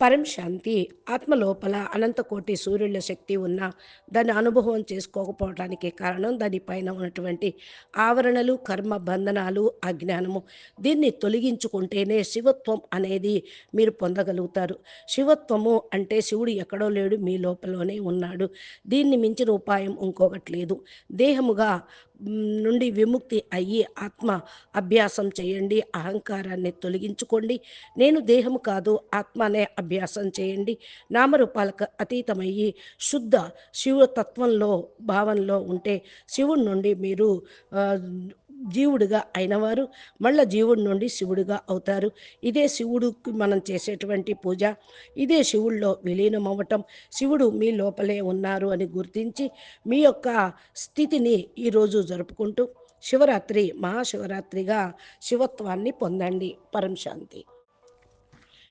పరం శాంతి ఆత్మ లోపల అనంతకోటి సూర్యుల శక్తి ఉన్న దాన్ని అనుభవం చేసుకోకపోవడానికి కారణం దానిపైన ఉన్నటువంటి ఆవరణలు కర్మ బంధనాలు అజ్ఞానము. దీన్ని తొలగించుకుంటేనే శివత్వం అనేది మీరు పొందగలుగుతారు. శివత్వము అంటే శివుడు ఎక్కడో లేడు మీ లోపలనే ఉన్నాడు. దీన్ని మించిన ఉపాయం ఇంకొకటి లేదు. దేహముగా నుండి విముక్తి అయ్యి ఆత్మ అభ్యాసం చేయండి అహంకారాన్ని తొలగించుకోండి. నేను దేహము కాదు ఆత్మ అనే అభ్యాసం చేయండి. నామరూపాలకు అతీతమయ్యి శుద్ధ శివతత్వంలో భావంలో ఉంటే శివుడి నుండి మీరు జీవుడిగా అయినవారు మళ్ళా జీవుడి నుండి శివుడిగా అవుతారు. ఇదే శివుడికి మనం చేసేటువంటి పూజ. ఇదే శివుడిలో విలీనం అవ్వటం శివుడు మీ లోపలే ఉన్నారు అని గుర్తించి మీ యొక్క స్థితిని ఈరోజు జరుపుకుంటూ శివరాత్రి మహాశివరాత్రిగా శివత్వాన్ని పొందండి. పరం శాంతి